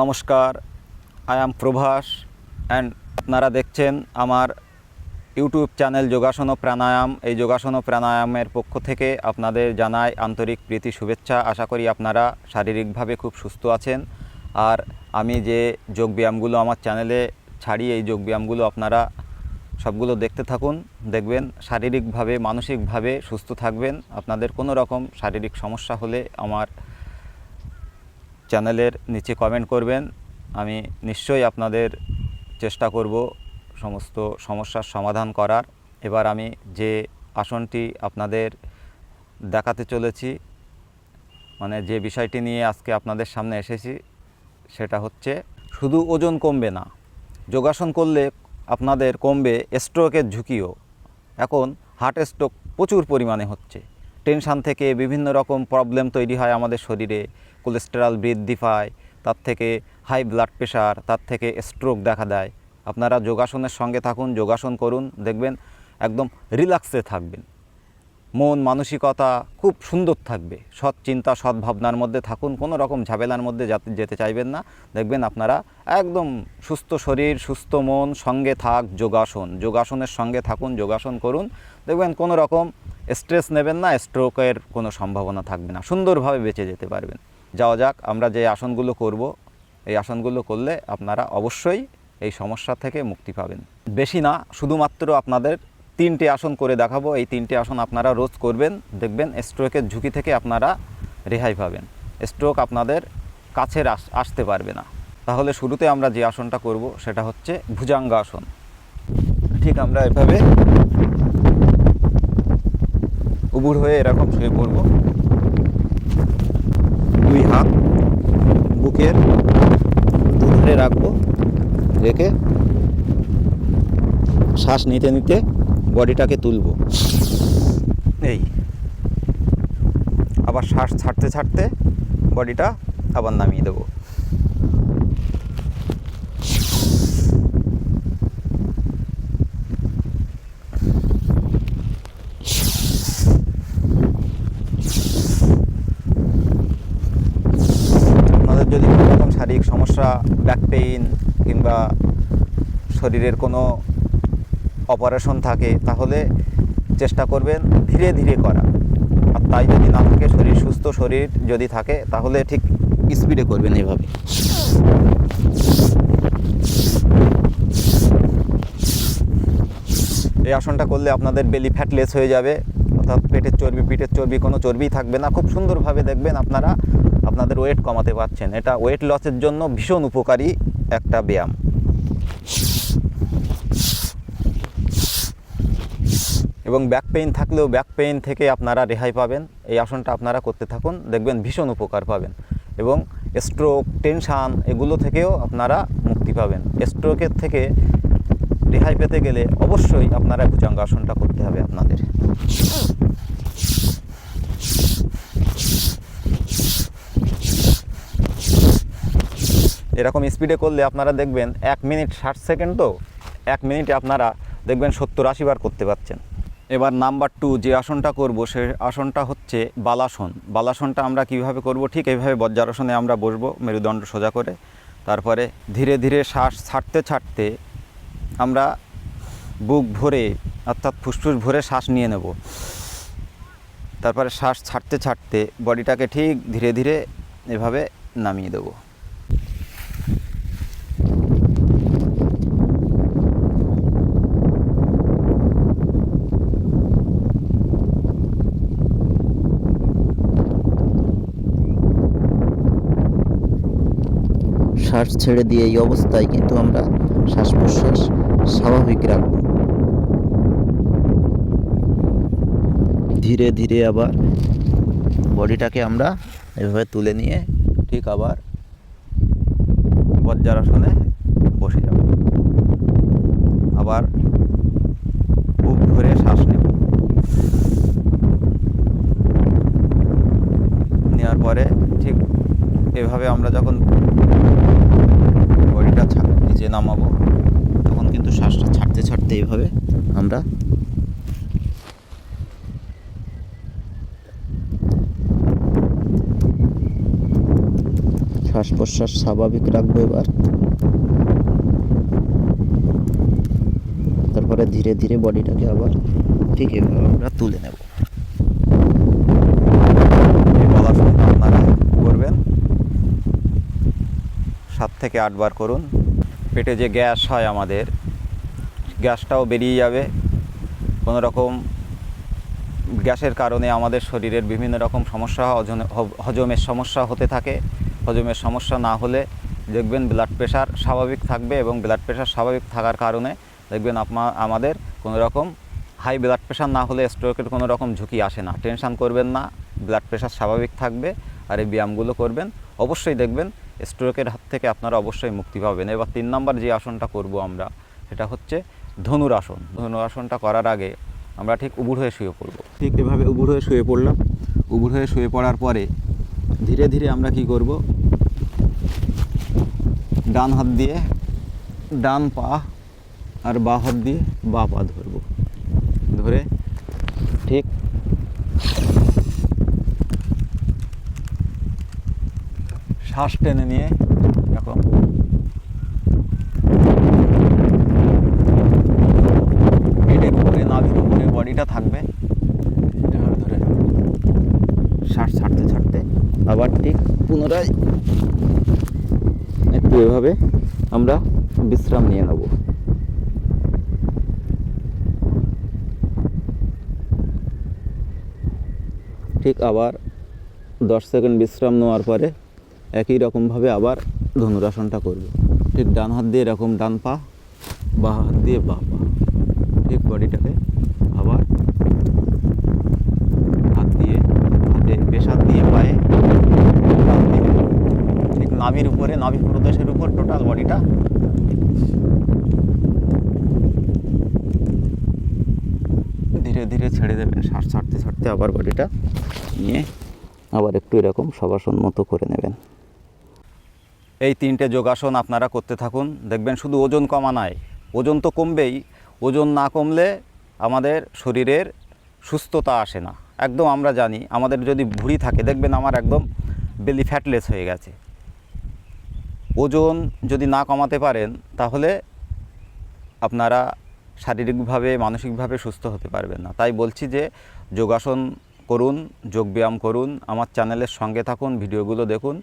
নমস্কার I am Prabhas and আপনারা দেখছেন আমার ইউটিউব চ্যানেল যোগাসন ও প্রাণায়াম এই যোগাসন ও প্রাণায়ামের পক্ষ থেকে আপনাদের জানাই আন্তরিক প্রীতি, শুভেচ্ছা। আশা করি আপনারা শারীরিকভাবে খুব সুস্থ আছেন। আর আমি যে যোগব্যায়ামগুলো আমার চ্যানেলে ছাড়ি, এই যোগব্যায়ামগুলো আপনারা সবগুলো দেখতে থাকুন। দেখবেন শারীরিকভাবে, মানসিকভাবে সুস্থ থাকবেন। আপনাদের কোনো রকম শারীরিক সমস্যা হলে আমার চ্যানেলের নিচে কমেন্ট করবেন। আমি নিশ্চয়ই আপনাদের চেষ্টা করব সমস্ত সমস্যার সমাধান করার। এবার আমি যে আসনটি আপনাদের দেখাতে চলেছি মানে যে বিষয়টি নিয়ে আজকে আপনাদের সামনে এসেছি, সেটা হচ্ছে শুধু ওজন কমবে না, যোগাসন করলে আপনাদের কমবে স্ট্রোকের ঝুঁকিও। এখন হার্ট স্ট্রোক প্রচুর পরিমাণে হচ্ছে। টেনশান থেকে বিভিন্ন রকম প্রবলেম তৈরি হয় আমাদের শরীরে। কোলেস্টেরল বৃদ্ধি পায়, তার থেকে হাই ব্লাড প্রেশার তার থেকে স্ট্রোক দেখা দেয়। আপনারা যোগাসনের সঙ্গে থাকুন, যোগাসন করুন, দেখবেন একদম রিল্যাক্সে থাকবেন। মন মানসিকতা খুব সুন্দর থাকবে। সৎ চিন্তা, সৎ ভাবনার মধ্যে থাকুন, কোনো রকম ঝামেলার মধ্যে যাতে যেতে চাইবেন না। দেখবেন আপনারা একদম সুস্থ শরীর, সুস্থ মন, সঙ্গে থাক, যোগাসন। যোগাসনের সঙ্গে থাকুন, যোগাসন করুন। দেখবেন কোনো রকম স্ট্রেস নেবেন না স্ট্রোকের কোনো সম্ভাবনা থাকবে না। সুন্দরভাবে বেঁচে যেতে পারবেন। যাওয়া যাক, আমরা যে আসনগুলো করব, এই আসনগুলো করলে আপনারা অবশ্যই এই সমস্যা থেকে মুক্তি পাবেন। বেশি না, শুধুমাত্র আপনাদের তিনটে আসন করে দেখাবো। এই তিনটে আসন আপনারা রোজ করবেন, দেখবেন স্ট্রোকের ঝুঁকি থেকে আপনারা রেহাই পাবেন। স্ট্রোক আপনাদের আস- আসতে পারবে না। তাহলে শুরুতে আমরা যে আসনটা করব, সেটা হচ্ছে ভুজাঙ্গ আসন। ঠিক আমরা এভাবে উবুর হয়ে এরকম শুয়ে পড়ব। হাত, বুকের দুধরে রাখব, রেখে শ্বাস নিতে নিতে বডিটাকে তুলব। এই, আবার শ্বাস ছাড়তে ছাড়তে বডিটা আবার নামিয়ে দেবো আপনাদের যদি কোনো রকম শারীরিক সমস্যা ব্যাক পেইন কিংবা শরীরের কোনো অপারেশন থাকে, তাহলে চেষ্টা করবেন ধীরে ধীরে করা। আর তাই যদি না থাকে, শরীর সুস্থ শরীর যদি থাকে, তাহলে ঠিক স্পিডে করবেন এভাবে। এই আসনটা করলে আপনাদের বেলি ফ্যাট লেস হয়ে যাবে, অর্থাৎ পেটের চর্বি, পিঠের চর্বি, কোনো চর্বিই থাকবে না। খুব সুন্দরভাবে দেখবেন আপনারা আপনাদের ওয়েট কমাতে পারছেন। এটা ওয়েট লসের জন্য ভীষণ উপকারী একটা ব্যায়াম। এবং ব্যাক পেইন থাকলেও ব্যাক পেইন থেকে আপনারা রেহাই পাবেন। এই আসনটা আপনারা করতে থাকুন, দেখবেন ভীষণ উপকার পাবেন। এবং স্ট্রোক টেনশান এগুলো থেকেও আপনারা মুক্তি পাবেন। স্ট্রোকের থেকে রেহাই পেতে গেলে অবশ্যই আপনারা ভুজঙ্গ আসনটা করতে হবে আপনাদের। এরকম স্পিডে করলে আপনারা দেখবেন এক মিনিট ষাট সেকেন্ড তো এক মিনিটে আপনারা দেখবেন সত্তর আশি বার করতে পারছেন। এবার নাম্বার টু যে আসনটা করব, সে আসনটা হচ্ছে বালাসন। বালাসনটা আমরা কীভাবে করব? ঠিক এইভাবে বজ্রাসনে আমরা বসবো, মেরুদণ্ড সোজা করে। তারপরে ধীরে ধীরে শ্বাস ছাড়তে ছাড়তে আমরা বুক ভরে, অর্থাৎ ফুসফুস ভরে শ্বাস নিয়ে নেব। তারপরে শ্বাস ছাড়তে ছাড়তে বডিটাকে ঠিক ধীরে ধীরে এভাবে নামিয়ে দেবো। শ্বাস ছেড়ে দিয়ে এই অবস্থায় কিন্তু আমরা শ্বাস প্রশ্বাস স্বাভাবিক রাখব। ধীরে ধীরে আবার বডিটাকে আমরা এভাবে তুলে নিয়ে ঠিক আবার বজ্রাসনে বসে যাব। আবার বুক ধরে শ্বাস নেব। নেওয়ার পরে ঠিক এভাবে আমরা যখন ছা- নিচে নামাবো। তখন কিন্তু শ্বাসটা ছাড়তে ছাড়তে এইভাবে আমরা শ্বাস প্রশ্বাস স্বাভাবিক রাখব এবার। তারপরে ধীরে ধীরে বডিটাকে আবার ঠিক এভাবে আমরা তুলে নেব এই বলাসনটা আপনারা করবেন সাত থেকে আটবার করুন। পেটে যে গ্যাস হয় আমাদের, গ্যাসটাও বেরিয়ে যাবে। কোনো রকম গ্যাসের কারণে আমাদের শরীরের বিভিন্ন রকম সমস্যা হজমের সমস্যা হতে থাকে। হজমের সমস্যা না হলে দেখবেন ব্লাড প্রেশার স্বাভাবিক থাকবে এবং ব্লাড প্রেশার স্বাভাবিক থাকার কারণে দেখবেন আপনা, আমাদের কোনো রকম হাই ব্লাড প্রেশার না হলে স্ট্রোকের কোনো রকম ঝুঁকি আসে না। টেনশান করবেন না ব্লাড প্রেশার স্বাভাবিক থাকবে। আর এই ব্যায়ামগুলো করবেন। অবশ্যই দেখবেন স্ট্রোকের হাত থেকে আপনারা অবশ্যই মুক্তি পাবেন। এবার তিন নম্বর যে আসনটা করব আমরা, সেটা হচ্ছে ধনুর আসন ধনুর আসনটা করার আগে আমরা ঠিক উবুড় হয়ে শুয়ে পড়ব। ঠিক এভাবে উবুড় হয়ে শুয়ে পড়লাম। উবুড় হয়ে শুয়ে পড়ার পরে ধীরে ধীরে আমরা কি করব? ডান হাত দিয়ে ডান পা আর বা হাত দিয়ে বা পা ধরব। ধরে ঠিক শ্বাস টেনে নিয়ে এরকম। পেটের উপরে নাভির উপরে বডিটা থাকবে। এভাবে ধরে। শ্বাস ছাড়তে ছাড়তে আবার ঠিক পুনরায় একটু এভাবে আমরা বিশ্রাম নিয়ে নেব। ঠিক আবার দশ সেকেন্ড বিশ্রাম নেওয়ার পরে একই রকমভাবে আবার ধনুরাসনটা করব। ঠিক ডান হাত দিয়ে এরকম ডান পা, বা হাত দিয়ে বা পা। ঠিক বডিটাকে আবার হাত দিয়ে, হাতে হাত দিয়ে পায়ে টান দিবে। ঠিক নাভির উপরে, নাভি প্রদেশের উপর টোটাল বডিটা। ধীরে ধীরে ছেড়ে দেবেন শ্বাস ছাড়তে ছাড়তে আবার বডিটা নিয়ে আবার একটু এরকম সবাসন মতো করে নেবেন। এই তিনটে যোগাসন আপনারা করতে থাকুন। দেখবেন শুধু ওজন কমা নয় ওজন তো কমবেই। ওজন না কমলে আমাদের শরীরের সুস্থতা আসে না। একদম আমরা জানি, আমাদের যদি ভুঁড়ি থাকে, দেখবেন আমার একদম বেলি ফ্যাটলেস হয়ে গেছে। ওজন যদি না কমাতে পারেন, তাহলে আপনারা শারীরিকভাবে, মানসিকভাবে সুস্থ হতে পারবেন না। তাই বলছি যে, যোগাসন করুন যোগব্যায়াম করুন, আমার চ্যানেলের সঙ্গে থাকুন, ভিডিওগুলো দেখুন।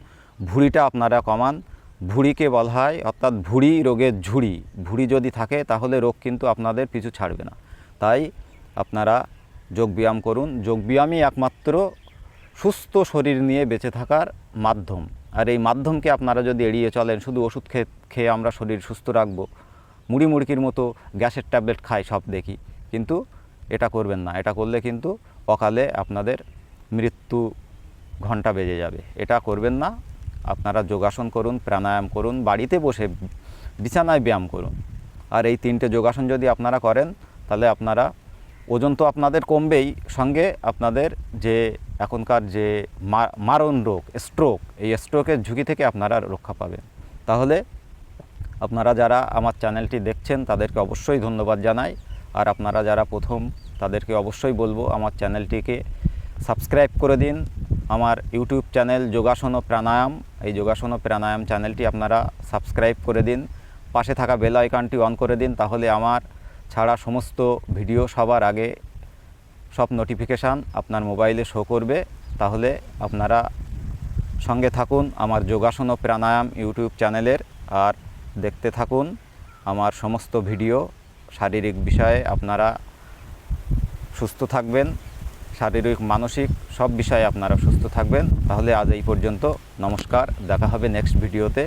ভুঁড়িটা আপনারা কমান। ভুঁড়িকে বলা হয়, অর্থাৎ ভুঁড়ি রোগের ঝুড়ি। ভুঁড়ি যদি থাকে, তাহলে রোগ কিন্তু আপনাদের পিছু ছাড়বে না। তাই আপনারা যোগব্যায়াম করুন। যোগব্যায়ামই একমাত্র সুস্থ শরীর নিয়ে বেঁচে থাকার মাধ্যম। আর এই মাধ্যমকে আপনারা যদি এড়িয়ে চলেন, শুধু ওষুধ খেয়ে খেয়ে আমরা শরীর সুস্থ রাখব। মুড়ি মুড়কির মতো গ্যাসের ট্যাবলেট খাই, সব দেখি। কিন্তু এটা করবেন না। এটা করলে কিন্তু অকালে আপনাদের মৃত্যু ঘণ্টা বেজে যাবে। এটা করবেন না। আপনারা যোগাসন করুন, প্রাণায়াম করুন, বাড়িতে বসে বিছানায় ব্যায়াম করুন। আর এই তিনটে যোগাসন যদি আপনারা করেন, তাহলে আপনারা ওজন তো আপনাদের কমবেই, সঙ্গে আপনাদের যে এখনকার যে মারণ রোগ স্ট্রোক এই স্ট্রোকের ঝুঁকি থেকে আপনারা রক্ষা পাবেন। তাহলে আপনারা যারা আমার চ্যানেলটি দেখছেন, তাদেরকে অবশ্যই ধন্যবাদ জানাই। আর আপনারা যারা প্রথম, তাদেরকে অবশ্যই বলব, আমার চ্যানেলটিকে সাবস্ক্রাইব করে দিন। আমার ইউটিউব চ্যানেল যোগাসন ও প্রাণায়াম এই যোগাসন ও প্রাণায়াম চ্যানেলটি আপনারা সাবস্ক্রাইব করে দিন, পাশে থাকা বেল আইকনটি অন করে দিন, তাহলে আমার ছাড়া সমস্ত ভিডিও সবার আগে, সব নোটিফিকেশান আপনার মোবাইলে শো করবে। তাহলে আপনারা সঙ্গে থাকুন আমার যোগাসন ও প্রাণায়াম ইউটিউব চ্যানেলের, আর দেখতে থাকুন আমার সমস্ত ভিডিও, শারীরিক বিষয়ে আপনারা সুস্থ থাকবেন। শারীরিক, মানসিক সব বিষয়ে আপনারা সুস্থ থাকবেন। তাহলে আজ এই পর্যন্ত। নমস্কার। দেখা হবে নেক্সট ভিডিওতে